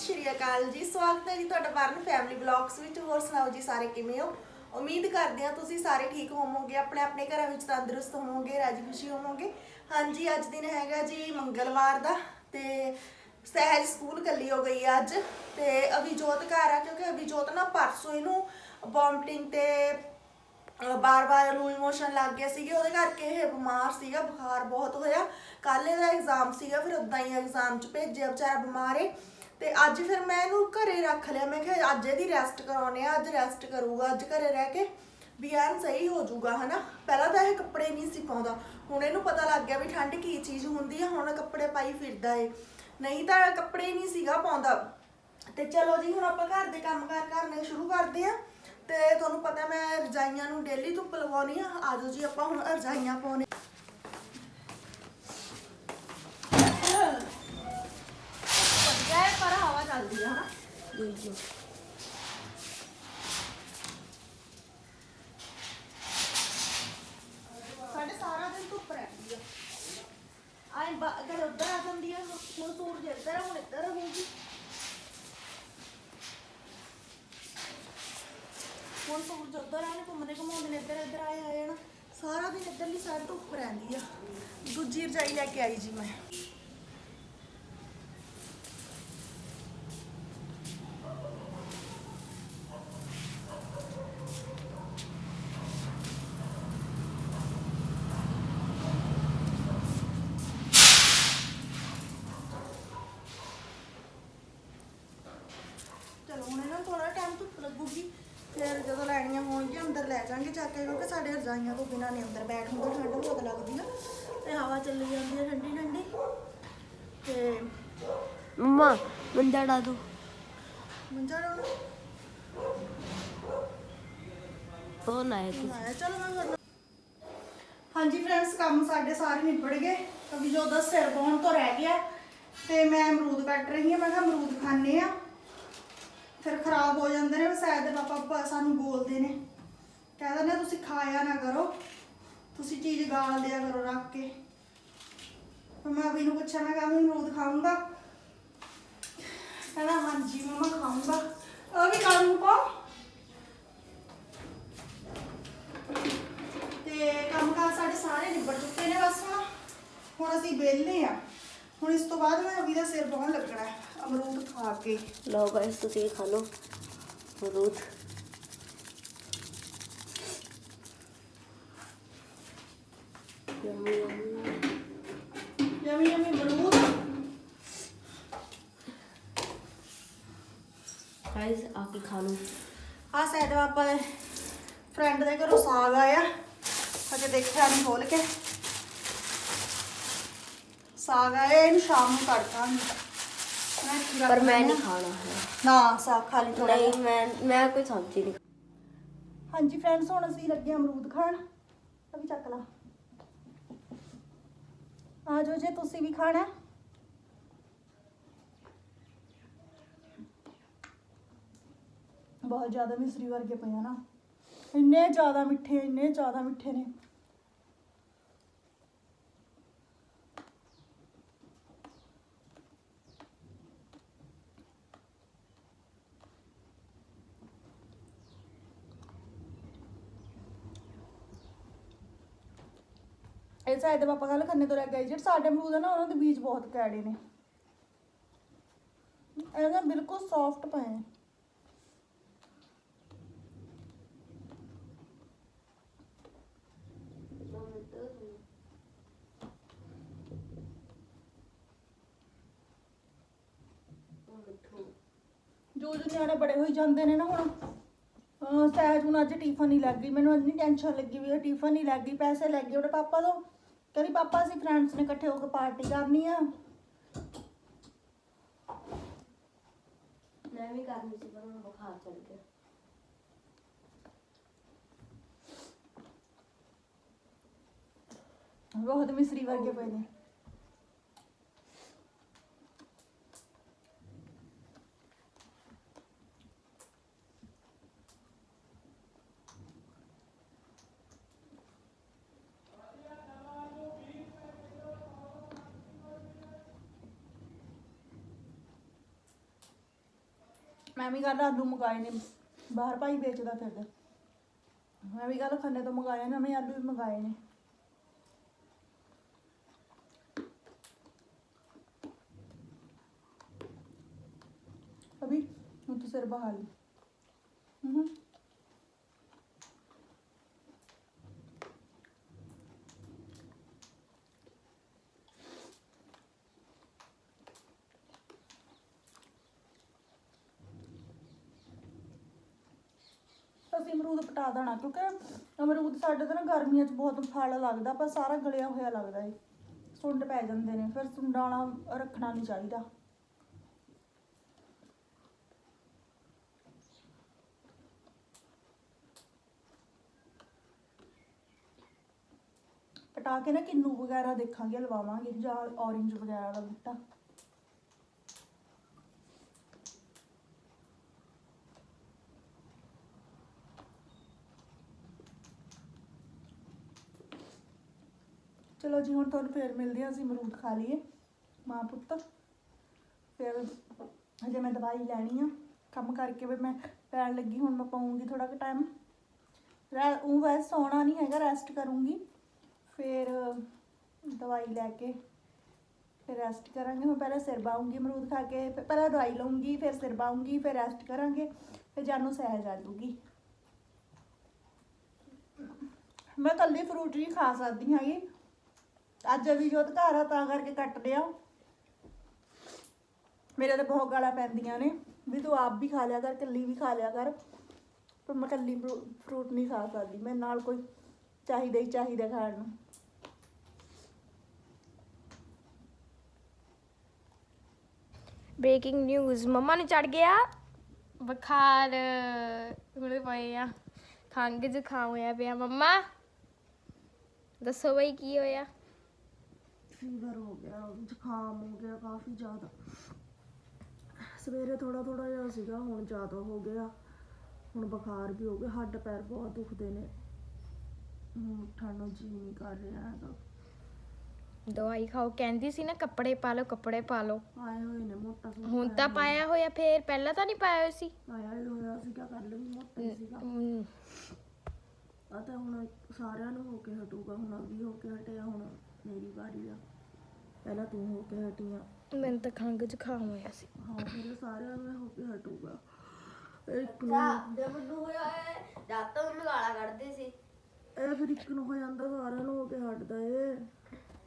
ਸਤਿ ਸ਼੍ਰੀ ਅਕਾਲ ਜੀ। ਸਵਾਗਤ ਹੈ ਜੀ ਤੁਹਾਡਾ ਵਰਨ ਫੈਮਿਲੀ ਬਲੌਗਸ ਵਿੱਚ। ਹੋਰ ਸੁਣਾਓ ਜੀ ਸਾਰੇ ਕਿਵੇਂ ਹੋ? ਉਮੀਦ ਕਰਦੇ ਹਾਂ ਤੁਸੀਂ ਸਾਰੇ ਠੀਕ ਹੋਵੋਗੇ, ਆਪਣੇ ਆਪਣੇ ਘਰਾਂ ਵਿੱਚ ਤੰਦਰੁਸਤ ਹੋਵੋਗੇ, ਰਾਜੀ ਖੁਸ਼ੀ ਹੋਵੋਗੇ। ਹਾਂਜੀ, ਅੱਜ ਦਿਨ ਹੈਗਾ ਜੀ ਮੰਗਲਵਾਰ ਦਾ ਤੇ ਸਹਿਜ ਸਕੂਲ ਕੱਲੀ ਹੋ ਗਈ ਆ ਅੱਜ। ਤੇ ਅਭਿਜੋਤ ਘਰ ਆ, ਕਿਉਂਕਿ ਅਭਿਜੋਤ ਨਾ ਪਰਸੋਂ ਇਹਨੂੰ ਵੋਮਟਿੰਗ ਤੇ ਬਾਰ-ਬਾਰ ਲੂਜ਼ ਮੋਸ਼ਨ ਲੱਗ ਗਿਆ ਸੀਗੇ। ਉਹਦੇ ਕਰਕੇ ਇਹ ਬਿਮਾਰ ਸੀਗਾ, ਬੁਖਾਰ ਬਹੁਤ ਹੋਇਆ। ਕੱਲ ਇਹਦਾ ਐਗਜ਼ਾਮ ਸੀਗਾ, ਫਿਰ ਉਦਾਂ ਹੀ ਐਗਜ਼ਾਮ 'ਚ ਭੇਜਿਆ, ਵਿਚਾਰਾ ਬਿਮਾਰ ਏ। ਤੇ ਅੱਜ ਫਿਰ ਮੈਂ ਇਹਨੂੰ ਘਰੇ ਰੱਖ ਲਿਆ। ਮੈਂ ਕਿਹਾ ਅੱਜ ਇਹਦੀ ਰੈਸਟ ਕਰਾਉਣੇ ਆ ਅੱਜ ਰੈਸਟ ਕਰੂਗਾ, ਅੱਜ ਘਰੇ ਰਹਿ ਕੇ ਵੀ ਐਨ ਸਹੀ ਹੋ ਜਾਊਗਾ, ਹਨਾ? ਪਹਿਲਾਂ ਤਾਂ ਇਹ ਕੱਪੜੇ ਨਹੀਂ ਸੀ ਪਾਉਂਦਾ। ਹੁਣ ਇਹਨੂੰ ਪਤਾ ਲੱਗ ਗਿਆ ਵੀ ਠੰਡ ਕੀ ਚੀਜ਼ ਹੁੰਦੀ ਹੈ ਹੁਣ ਕੱਪੜੇ ਪਾਈ ਫਿਰਦਾ ਏ। ਨਹੀਂ ਤਾਂ ਕੱਪੜੇ ਹੀ ਨਹੀਂ ਸੀਗਾ ਪਾਉਂਦਾ। ਤੇ ਚਲੋ ਜੀ, ਹੁਣ ਆਪਾਂ ਘਰ ਦੇ ਕੰਮਕਾਰ ਕਰਨੇ ਸ਼ੁਰੂ ਕਰਦੇ ਆ ਤੇ ਤੁਹਾਨੂੰ ਪਤਾ ਮੈਂ ਰਜਾਈਆਂ ਨੂੰ ਡੇਲੀ ਧੁੱਪ ਲਵਾਉਣੀ ਆ ਆਜੋ ਜੀ, ਆਪਾਂ ਹੁਣ ਰਜਾਈਆਂ ਪਾਉਣੇ ਵਧੀਆ ਹੈ, ਪਰ ਹਵਾ ਚੱਲਦੀ ਆ ਹਨਾ ਸਾਡੇ ਸਾਰਾ ਦਿਨ ਧੁੱਪ ਰਹਿੰਦੀ ਆ। ਆਏ ਅਗਰ ਉੱਧਰ ਆ ਜਾਂਦੀ ਆ, ਹੁਣ ਸੂਰਜ ਇੱਧਰ ਆ, ਹੁਣ ਇੱਧਰ ਰਹੂਗੀ ਹੁਣ ਸੂਰਜ ਉੱਧਰ ਆਣੇ ਘੁੰਮਦੇ ਘੁਮਾਉਂਦੇ ਨੇ ਇੱਧਰ ਇੱਧਰ ਆਏ ਆਏ ਨਾ। ਸਾਰਾ ਦਿਨ ਇੱਧਰਲੀ ਸਾਈਡ ਧੁੱਪ ਰਹਿੰਦੀ ਆ। ਦੂਜੀ ਰਜਾਈ ਲੈ ਕੇ ਆਈ ਜੀ ਮੈਂ ਚਲੋ ਹੁਣ ਇਹਨਾਂ ਥੋੜਾ ਟਾਈਮ ਧੁੱਪ ਲੱਗੂਗੀ ਫਿਰ ਜਦੋਂ ਲੈਣੀਆਂ ਹੋਣਗੀਆਂ ਅੰਦਰ ਲੈ ਜਾਾਂਗੇ ਚੱਕ ਕੇ ਕਿਉਂਕਿ ਸਾਡੇ ਰਜਾਈਆਂ ਤੋਂ ਬਿਨਾਂ ਨਹੀਂ ਅੰਦਰ ਬੈਠ ਹੁੰਦਾ ਠੰਡ ਬਹੁਤ ਲੱਗਦੀ ਆ ਤੇ ਹਵਾ ਚੱਲੀ ਜਾਂਦੀ ਹੈ ਠੰਡੀ ਠੰਡੀ। ਤੇ ਮੰਮਾ ਮੰਜਾ ਡਾ ਦੋ। ਮੰਜਾ ਡਾਉਣਾ? ਫੋਨ ਆਇਆ ਕਿ ਆਇਆ ਚਲੋ ਮੈਂ ਕਰਨਾ। ਹਾਂਜੀ ਫਰੈਂਡਸ ਕੰਮ ਸਾਡੇ ਸਾਰੇ ਨਿਬੜ ਗਏ। ਅਭੀ ਜੋ ਦਾ ਸਿਰ ਬੋਣ ਤੋਂ ਰਹਿ ਗਿਆ ਤੇ ਮੈਂ ਅਮਰੂਦ ਕੱਟ ਰਹੀ ਹਾਂ ਮੈਂ ਕਿਹਾ ਅਮਰੂਦ ਖਾਣੇ ਆ ਫਿਰ ਖਰਾਬ ਹੋ ਜਾਂਦੇ ਨੇ ਸ਼ਾਇਦ ਦੇ ਪਾਪਾ ਪ- ਸਾਨੂੰ ਬੋਲਦੇ ਨੇ। ਕਹਿ ਦਿੰਦੇ ਨੇ ਤੁਸੀਂ ਖਾਇਆ ਨਾ ਕਰੋ। ਤੁਸੀਂ ਚੀਜ਼ ਗਾਲ ਦਿਆ ਕਰੋ ਰੱਖ ਕੇ। ਫਿਰ ਮੈਂ ਅਭੀ ਨੂੰ ਪੁੱਛਿਆ, ਮੈਂ ਕਿਹਾ ਮੈਂ ਅਮਰੂਦ ਖਾਊਂਗਾ? ਕਹਿੰਦਾ, ਹਾਂਜੀ ਮਮਾ, ਖਾਊਂਗਾ। ਉਹ ਵੀ ਕੱਲ ਨੂੰ ਪਾਓ। ਤੇ ਕੰਮਕਾਰ ਸਾਡੇ ਸਾਰੇ ਨਿਬੜ ਚੁੱਕੇ ਨੇ ਬਸ ਹੁਣ। ਹੁਣ ਅਸੀਂ ਵਿਹਲੇ ਆ। ਹੁਣ ਇਸ ਤੋਂ ਬਾਅਦ ਮੈਂ ਅਭੀ ਦਾ ਸਿਰ ਬਹੁਣ ਲੱਗਣਾ ਹੈ। ਅਮਰੂਦ ਖਾ ਕੇ। ਲਓ ਗਾਇਸ ਤੁਸੀਂ ਖਾ ਲਓ। ਅਮਰੂਦ। Yummy yummy. ਯਮੀ ਯਮੀ ਅਮਰੂਦ। ਗਾਇਸ ਆ ਕੇ ਖਾ ਲਓ। ਆ ਸਾਈਡ ਆਪਾਂ ਦੇ ਫਰੈਂਡ ਦੇ ਘਰੋਂ ਸਾਗ ਆਇਆ। ਹਜੇ ਦੇਖਿਆ ਨਹੀਂ ਖੋਲ ਕੇ। ਸਾਗ ਆਇਆ ਇਹਨੂੰ ਸ਼ਾਮ ਨੂੰ ਤੜਕਾਂਗੇ ਮੈਂ ਇੱਥੇ ਰੱਖ ਪਰ ਮੈਂ ਨਹੀਂ ਹਾਂ। ਖਾਣਾ ਹੈ ਨਾ ਸਾਗ ਖਾਲੀ ਥੋੜਾ ਨਹੀਂ ਮੈਂ ਮੈਂ ਕੋਈ ਸਬਜ਼ੀ ਨਹੀਂ ਹਾਂਜੀ ਫਰੈਂਡਸ ਹੁਣ ਅਸੀਂ ਲੱਗੇ ਅਮਰੂਦ ਖਾਣ। ਅਭੀ ਚੱਕ ਲਾ। ਆ ਜਾਓ ਜੇ ਤੁਸੀਂ ਵੀ ਖਾਣਾ। ਹੈ। ਬਹੁਤ ਜ਼ਿਆਦਾ ਮਿਸਰੀ ਵਰਗੇ ਪਏ ਆ ਨਾ। ਇੰਨੇ ਜ਼ਿਆਦਾ ਮਿੱਠੇ ਇੰਨੇ ਜ਼ਿਆਦਾ ਮਿੱਠੇ ਨੇ। ਇਹ ਸਾਡੇ ਪਾਪਾ ਕੱਲ ਖੰਨੇ ਤੋਂ ਲੈ ਕੇ ਆਏ, ਜਿਹੜੇ ਸਾਡੇ ਅਮਰੂਦ ਆ ਨਾ, ਉਹਨਾਂ ਦੇ ਬੀਜ ਬਹੁਤ ਕੈੜੇ ਨੇ। ਇਹ ਨਾ ਬਿਲਕੁਲ ਸੌਫਟ ਪਏ ਨੇ। ਜੋ ਜੋ ਨਿਆਣੇ ਬੜੇ ਹੋਈ ਜਾਂਦੇ ਨੇ ਨਾ ਹੁਣ, ਅਹ ਸਹਿਜ ਹੁਣ ਅੱਜ ਟਿਫਨ ਨਹੀਂ ਲੱਗ ਗਈ। ਮੈਨੂੰ ਇੰਨੀ ਟੈਨਸ਼ਨ ਲੱਗੀ ਵੀ ਇਹ ਟਿਫਨ ਨਹੀਂ ਲੱਗ ਗਈ, ਪੈਸੇ ਲੱਗ ਗਏ। ਉਹਦੇ ਪਾਪਾ ਤੋਂ ਕਹਿੰਦੀ ਪਾਪਾ ਅਸੀਂ ਫਰੈਂਡਸ ਨੇ ਇਕੱਠੇ ਹੋ ਕੇ ਪਾਰਟੀ ਕਰਨੀ ਆ। ਮੈਂ ਵੀ ਕਰਨੀ ਸੀ ਪਰ ਮੈਨੂੰ ਬੁਖਾਰ ਚੜ ਗਿਆ। ਬਹੁਤ ਮਿਸਰੀ ਵਰਗੇ ਪਏ ਨੇ। ਮੈਂ ਵੀ ਕੱਲ ਆਲੂ ਮੰਗਾਏ ਨੇ, ਬਾਹਰ ਭਾਈ ਵੇਚਦਾ ਫਿਰਦਾ। ਮੈਂ ਵੀ ਕੱਲ ਖੰਨੇ ਤੋਂ ਮੰਗਾਏ ਨੇ ਮੈਂ ਆਲੂ ਵੀ ਮੰਗਾਏ ਨੇ। ਅਭੀ, ਹੁਣ ਤੂੰ ਸਿਰ ਬਹਾ ਹੂੰ। ਅਸੀਂ ਅਮਰੂਦ ਪਟਾ ਦੇਣਾ, ਕਿਉਂਕਿ ਅਮਰੂਦ ਸਾਡੇ ਤਾਂ ਨਾ ਗਰਮੀਆਂ 'ਚ ਬਹੁਤ ਫਲ ਲੱਗਦਾ, ਪਰ ਸਾਰਾ ਗਲਿਆ ਹੋਇਆ ਲੱਗਦਾ ਏ। ਸੁੰਡ ਪੈ ਜਾਂਦੇ ਨੇ, ਫਿਰ ਸੁੰਡਾਣਾ ਰੱਖਣਾ ਨਹੀਂ ਚਾਹੀਦਾ। ਪਟਾ ਕੇ ਨਾ ਕਿੰਨੂ ਵਗੈਰਾ ਦੇਖਾਂਗੇ ਲਵਾਵਾਂਗੇ ਜਾਂ ਔਰੇਂਜ ਵਗੈਰਾ ਦਾ ਬੂਟਾ। ਚਲੋ ਜੀ, ਹੁਣ ਤੁਹਾਨੂੰ ਫੇਰ ਮਿਲਦੇ ਹਾਂ ਅਸੀਂ, ਅਮਰੂਦ ਖਾ ਲਈਏ। ਮਾਂ ਪੁੱਤ, ਫਿਰ ਹਜੇ ਮੈਂ ਦਵਾਈ ਲੈਣੀ ਆ। ਕੰਮ ਕਰਕੇ ਵੀ ਮੈਂ ਪੈਣ ਲੱਗੀ, ਹੁਣ ਮੈਂ ਪਾਉਂਗੀ ਥੋੜਾ ਕੁ ਟਾਈਮ ਉਹ ਵੈਸੇ ਸੌਣਾ ਨਹੀਂ ਹੈਗਾ ਰੈਸਟ ਕਰੂੰਗੀ। ਫਿਰ ਦਵਾਈ ਲੈ ਕੇ ਫਿਰ ਰੈਸਟ ਕਰਾਂਗੇ। ਹੁਣ ਪਹਿਲਾਂ ਸਿਰ ਬਾਉਂਗੀ ਅਮਰੂਦ ਖਾ ਕੇ, ਫਿਰ ਪਹਿਲਾਂ ਦਵਾਈ ਲਵਾਂਗੀ ਫਿਰ ਸਿਰ ਬਾਉਂਗੀ ਫਿਰ ਰੈਸਟ ਕਰਾਂਗੇ, ਫਿਰ ਜਾਨੂੰ ਸਹਿਜ ਆ ਜੂਗੀ ਮੈਂ ਕੱਲੀ ਫਰੂਟ ਹੀ ਖਾ ਸਕਦੀ ਹੈਗੀ। ਅੱਜ ਵੀ ਜੋਤ ਘਰ ਆ ਤਾਂ ਕਰਕੇ ਕੱਟ ਲਿਆ ਮੇਰੇ ਤੇ ਬਹੁਤ ਗਾਲਾਂ ਪੈਂਦੀਆਂ ਨੇ ਵੀ ਤੂੰ ਆਪ ਵੀ ਖਾ ਲਿਆ ਕਰ ਕੱਲੀ ਵੀ ਖਾ ਲਿਆ ਕਰ। ਪਰ ਮੈਂ ਕੱਲੀ ਫਰੂਟ ਨਹੀਂ ਖਾ ਸਕਦੀ ਮੈਂ ਨਾਲ ਕੋਈ ਚਾਹੀਦਾ ਹੀ ਚਾਹੀਦਾ ਖਾਣ ਨੂੰ। ਬ੍ਰੇਕਿੰਗ ਨਿਊਜ਼ ਮੰਮਾ ਨੂੰ ਚੜ ਗਿਆ? ਬੁਖਾਰ ਹੁਣੇ ਪਏ ਆ। ਖੰਗ ਜ਼ੁਕਾਮ ਹੋਇਆ ਪਿਆ ਮੰਮਾ। ਦੱਸੋ ਬਈ ਕੀ ਹੋਇਆ? ਫੀਵਰ ਹੋ ਗਿਆ ਜ਼ੁਕਾਮ ਹੋ ਗਿਆ ਕਾਫੀ ਜ਼ਿਆਦਾ। ਸਵੇਰੇ ਥੋੜਾ ਥੋੜਾ ਜਿਹਾ ਸੀਗਾ ਹੁਣ ਜ਼ਿਆਦਾ ਹੋ ਗਿਆ ਹੁਣ ਬੁਖਾਰ ਵੀ ਹੋ ਗਿਆ ਹੱਡ ਪੈਰ ਬਹੁਤ ਦੁਖਦੇ ਨੇ। ਉੱਠਣ ਨੂੰ ਜੀ ਨਹੀਂ ਕਰ ਰਿਹਾ ਹੈਗਾ। ਦਵਾਈ ਖਾਓ ਕਹਿੰਦੀ ਸੀ ਨਾ ਕੱਪੜੇ ਪਾ ਲਓ ਕੱਪੜੇ ਪਾ ਲਓ। ਆਏ ਹੋਏ ਨੇ ਮੋਟਾ ਸੂਟ ਹੁਣ ਤਾਂ ਪਾਇਆ ਹੋਇਆ ਫੇਰ ਪਹਿਲਾਂ ਤਾਂ ਨਹੀਂ ਪਾਇਆ ਹੋਇਆ ਸੀ। ਆਇਆ ਹੀ ਹੋਇਆ ਸੀਗਾ ਕੱਲ ਵੀ ਮੋਟਾ ਹੀ ਸੀਗਾ। ਹਮ, ਆ ਤਾਂ ਹੁਣ ਸਾਰਿਆਂ ਨੂੰ ਹੋ ਕੇ ਹਟੂਗਾ ਹੁਣ ਅਭੀ ਹੋ ਕੇ ਹਟਿਆ ਹੁਣ ਮੇਰੀ ਵਾਰੀ ਆ। ਪਹਿਲਾਂ ਤੂੰ ਹੋ ਕੇ ਹਟੀ ਆ। ਮੈਨੂੰ ਤਾਂ ਖੰਗ ਜ਼ੁਕਾਮ ਹੋਇਆ ਸੀ। ਹਾਂ ਫਿਰ ਸਾਰਿਆਂ ਨੂੰ ਹੋ ਕੇ ਹਟੂਗਾ। ਇੱਕ ਨੂੰ ਜਦ ਮੈਨੂੰ ਹੋਇਆ ਹੈ ਜਦ ਤਾਂ ਮੈਨੂੰ ਗਾਲਾਂ ਕੱਢਦੇ ਸੀ। ਇਹ ਫਿਰ ਇੱਕ ਨੂੰ ਹੋ ਜਾਂਦਾ ਸਾਰਿਆਂ ਨੂੰ ਹੋ ਕੇ ਹਟਦਾ ਏ।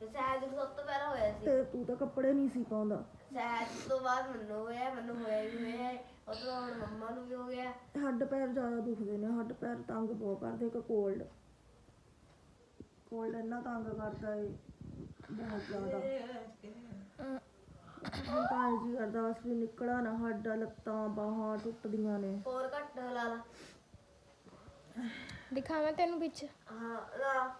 ਤੇ ਸਹਿਜ ਨੂੰ ਸਭ ਤੋਂ ਪਹਿਲਾਂ ਹੋਇਆ ਸੀ। ਤੇ ਤੂੰ ਤਾਂ ਕੱਪੜੇ ਨਹੀਂ ਸੀ ਪਾਉਂਦਾ। ਸਹਿਜ ਤੋਂ ਬਾਅਦ ਮੈਨੂੰ ਹੋਇਆ ਮੈਨੂੰ ਹੋਇਆ ਵੀ ਹੋਇਆ ਹੈ। ਉਹ ਤੋਂ ਹੁਣ ਮੰਮਾ ਨੂੰ ਵੀ ਹੋ ਗਿਆ। ਹੱਡ ਪੈਰ ਜ਼ਿਆਦਾ ਦੁਖਦੇ ਨੇ ਹੱਡ ਪੈਰ ਤੰਗ ਬਹੁਤ ਕਰਦੇ ਇੱਕ ਕੋਲਡ। ਕੋਲਡ ਇੰਨਾ ਤੰਗ ਕਰਦਾ ਏ। ਬਹੁਤ ਜ਼ਿਆਦਾ। ਹੁਣ ਤਾਂ ਇਹ ਜੀ ਕਰਦਾ ਬਸ ਵੀ ਨਿਕਲਾ ਨਾ ਹੱਡ ਲੱਤਾਂ ਬਾਹਾਂ ਟੁੱਟਦੀਆਂ ਨੇ। ਹੋਰ ਘੱਟ ਲਾ ਲਾ। ਦਿਖਾਵਾਂ ਤੈਨੂੰ ਵਿੱਚ? ਹਾਂ ਲਾ।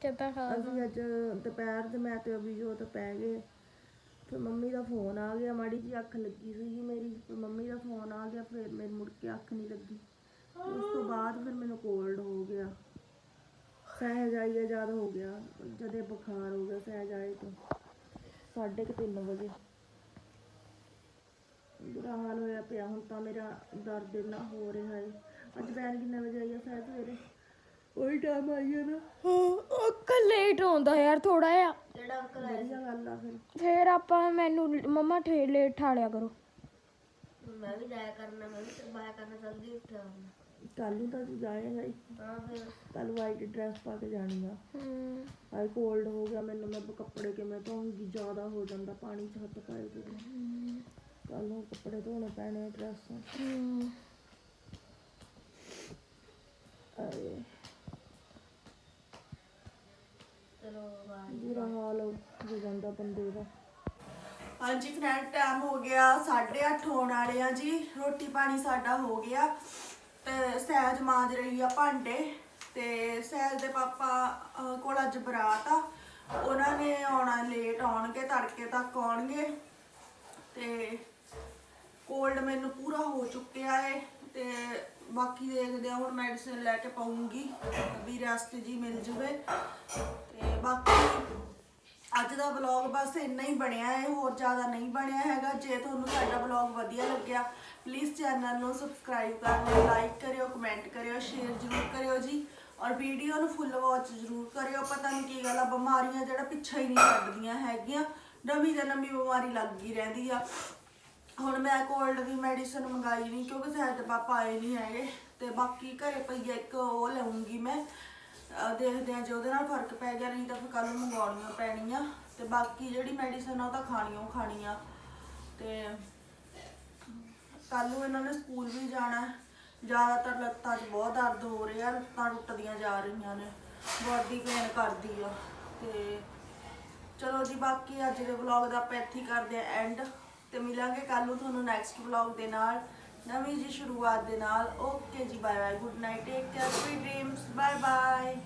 ਕਿੱਦਾਂ ਖਾ ਅਸੀਂ ਅੱਜ ਦੁਪਹਿਰ ਦੇ ਮੈਂ ਤੇ ਅਭਿਜੋਤ ਪੈ ਗਏ। ਫਿਰ ਮੰਮੀ ਦਾ ਫੋਨ ਆ ਗਿਆ ਮਾੜੀ ਜੀ ਅੱਖ ਲੱਗੀ ਸੀਗੀ ਮੇਰੀ। ਫਿਰ ਮੰਮੀ ਦਾ ਫੋਨ ਆ ਗਿਆ ਫਿਰ ਮੇਰੇ ਮੁੜ ਕੇ ਅੱਖ ਨਹੀਂ ਲੱਗੀ। ਉਸ ਤੋਂ ਬਾਅਦ ਫਿਰ ਮੈਨੂੰ ਕੋਲਡ ਹੋ ਗਿਆ। ਸਹਿਜ ਆਈਏ ਜਦ ਹੋ ਗਿਆ। ਜਦੇ ਬੁਖਾਰ ਹੋ ਗਿਆ ਸਹਿਜ ਆਏ ਤੋਂ। ਸਾਢੇ ਕੁ ਤਿੰਨ ਵਜੇ। ਬੁਰਾ ਹਾਲ ਹੋਇਆ ਪਿਆ ਹੁਣ ਤਾਂ ਮੇਰਾ ਦਰਦ ਇੰਨਾ ਹੋ ਰਿਹਾ ਹੈ ਅੱਜ ਬੈਨ ਕਿੰਨੇ ਵਜੇ ਆਈ ਆ ਸਹਿਜ ਸਵੇਰੇ? ਉਹੀ ਟਾਈਮ ਆਈ ਹੈ ਨਾ। ਅੱਖ ਲੇਟ ਹੁੰਦਾ ਯਾਰ ਥੋੜਾ ਜਿਹਾ। ਜਿਹੜਾ ਅੰਕਲ ਵਧੀਆ ਗੱਲ ਆ ਫਿਰ। ਫੇਰ ਆਪਾਂ ਮੈਨੂੰ ਮੰਮਾ ਠੇ ਲੇਟ ਠਾਲਿਆ ਕਰੋ। ਮੈਂ ਵੀ ਜਾਇਆ ਕਰਨਾ ਮੈਂ ਵੀ ਕਰਵਾਇਆ ਕਰਨਾ ਜਲਦੀ ਉੱਠਿਆ ਕਰਨਾ। ਕੱਲ ਨੂੰ ਤਾਂ ਤੂੰ ਜਾਏਗਾ ਹੀ। ਹਾਂ ਫਿਰ। ਕੱਲ ਵਾਈਟ ਡਰੈਸ ਪਾ ਕੇ ਜਾਣੀ ਆ ਹਮ, ਆਈ ਕੋਲਡ ਹੋ ਗਿਆ ਮੈਨੂੰ ਮੈਂ ਕੱਪੜੇ ਕਿਵੇਂ ਧੋਉਂਗੀ ਜ਼ਿਆਦਾ ਹੋ ਜਾਂਦਾ ਪਾਣੀ ਚ ਹੱਥ ਪਾਏ ਜਦੋਂ ਕੱਲ ਨੂੰ ਕੱਪੜੇ ਧੋਣੇ ਪੈਣੇ ਡਰੈਸ ਹਮ। ਆਏ। ਚਲੋ ਬੁਰਾ ਹਾਲ ਹੋ ਜਾਂਦਾ ਬੰਦੇ ਦਾ। ਹਾਂਜੀ ਫਰੈਂਡ ਟਾਈਮ ਹੋ ਗਿਆ 8:30 ਹੋਣ ਵਾਲੇ ਆ ਜੀ। ਰੋਟੀ ਪਾਣੀ ਸਾਡਾ ਹੋ ਗਿਆ। ਤੇ ਸਹਿਜ ਮਾਜ ਰਹੀ ਆ ਭਾਂਡੇ ਤੇ ਸਹਿਜ ਦੇ ਪਾਪਾ ਕੋਲ ਅੱਜ ਬਰਾਤ ਆ। ਉਹਨਾਂ ਨੇ ਆਉਣਾ ਲੇਟ ਆਉਣਗੇ, ਤੜਕੇ ਤੱਕ ਆਉਣਗੇ। ਤੇ ਕੋਲਡ ਮੈਨੂੰ ਪੂਰਾ ਹੋ ਚੁੱਕਿਆ ਏ ਤੇ ਬਾਕੀ ਦੇਖਦੇ ਆ, ਹੁਣ ਮੈਡੀਸਿਨ ਲੈ ਕੇ ਪਾਉਂਗੀ ਵੀ ਰੈਸਟ ਜੀ ਮਿਲ ਜਵੇ। ਤੇ ਬਾਕੀ ਅੱਜ ਦਾ ਵਲੌਗ ਬਸ ਇੰਨਾ ਹੀ ਬਣਿਆ ਹੈ ਹੋਰ ਜ਼ਿਆਦਾ ਨਹੀਂ ਬਣਿਆ ਹੈਗਾ। ਜੇ ਤੁਹਾਨੂੰ ਸਾਡਾ ਵਲੌਗ ਵਧੀਆ ਲੱਗਿਆ ਪਲੀਜ਼ ਚੈਨਲ ਨੂੰ ਸਬਸਕ੍ਰਾਈਬ ਕਰ ਲਿਓ ਲਾਈਕ ਕਰਿਓ ਕਮੈਂਟ ਕਰਿਓ ਸ਼ੇਅਰ ਜ਼ਰੂਰ ਕਰਿਓ ਜੀ। ਔਰ ਵੀਡੀਓ ਨੂੰ ਫੁੱਲ ਵਾਚ ਜ਼ਰੂਰ ਕਰਿਓ। ਪਤਾ ਨਹੀਂ ਕੀ ਗੱਲ ਆ, ਬਿਮਾਰੀਆਂ ਜਿਹੜਾ ਪਿੱਛੇ ਹੀ ਨਹੀਂ ਛੱਡਦੀਆਂ ਹੈਗੀਆਂ। ਨਵੀਂ ਤੇ ਨਵੀਂ ਬਿਮਾਰੀ ਲੱਗ ਗਈ ਰਹਿੰਦੀ ਆ। ਹੁਣ ਮੈਂ ਕੋਲਡ ਦੀ ਮੈਡੀਸਨ ਮੰਗਾਈ ਨਹੀਂ ਕਿਉਂਕਿ ਸਾਡੇ ਤੇ ਪਾਪਾ ਆਏ ਨਹੀਂ ਹੈਗੇ। ਤੇ ਬਾਕੀ ਘਰੇ ਪਈ ਆ ਇੱਕ, ਉਹ ਲਵਾਂਗੀ ਮੈਂ। ਅਹ ਦੇਖਦੇ ਆ ਜੇ ਉਹਦੇ ਨਾਲ ਫ਼ਰਕ ਪੈ ਗਿਆ, ਨਹੀਂ ਤਾਂ ਫਿਰ ਕੱਲ ਨੂੰ ਮੰਗਾਉਣੀਆਂ ਪੈਣੀਆਂ। ਤੇ ਬਾਕੀ ਜਿਹੜੀ ਮੈਡੀਸਨ ਆ, ਉਹ ਤਾਂ ਖਾਣੀ ਓ ਖਾਣੀ ਆ ਤੇ ਕੱਲ ਨੂੰ ਇਹਨਾਂ ਨੇ ਸਕੂਲ ਵੀ ਜਾਣਾ ਜ਼ਿਆਦਾਤਰ ਲੱਤਾਂ 'ਚ ਬਹੁਤ ਦਰਦ ਹੋ ਰਿਹਾ, ਲੱਤਾਂ ਟੁੱਟਦੀਆਂ ਜਾ ਰਹੀਆਂ ਨੇ। ਬੋਡੀ ਪੇਨ ਕਰਦੀ ਆ। ਤੇ ਚਲੋ ਜੀ, ਬਾਕੀ ਅੱਜ ਦੇ ਵਲੌਗ ਦਾ ਆਪਾਂ ਇੱਥੇ ਕਰਦੇ ਆ ਐਂਡ ਤੇ ਮਿਲਾਂਗੇ ਕੱਲ ਨੂੰ ਤੁਹਾਨੂੰ ਨੈਕਸਟ ਵਲੌਗ ਦੇ ਨਾਲ, ਨਵੀਂ ਜੀ ਸ਼ੁਰੂਆਤ ਦੇ ਨਾਲ। Okay ji bye bye good night take care sweet dreams bye bye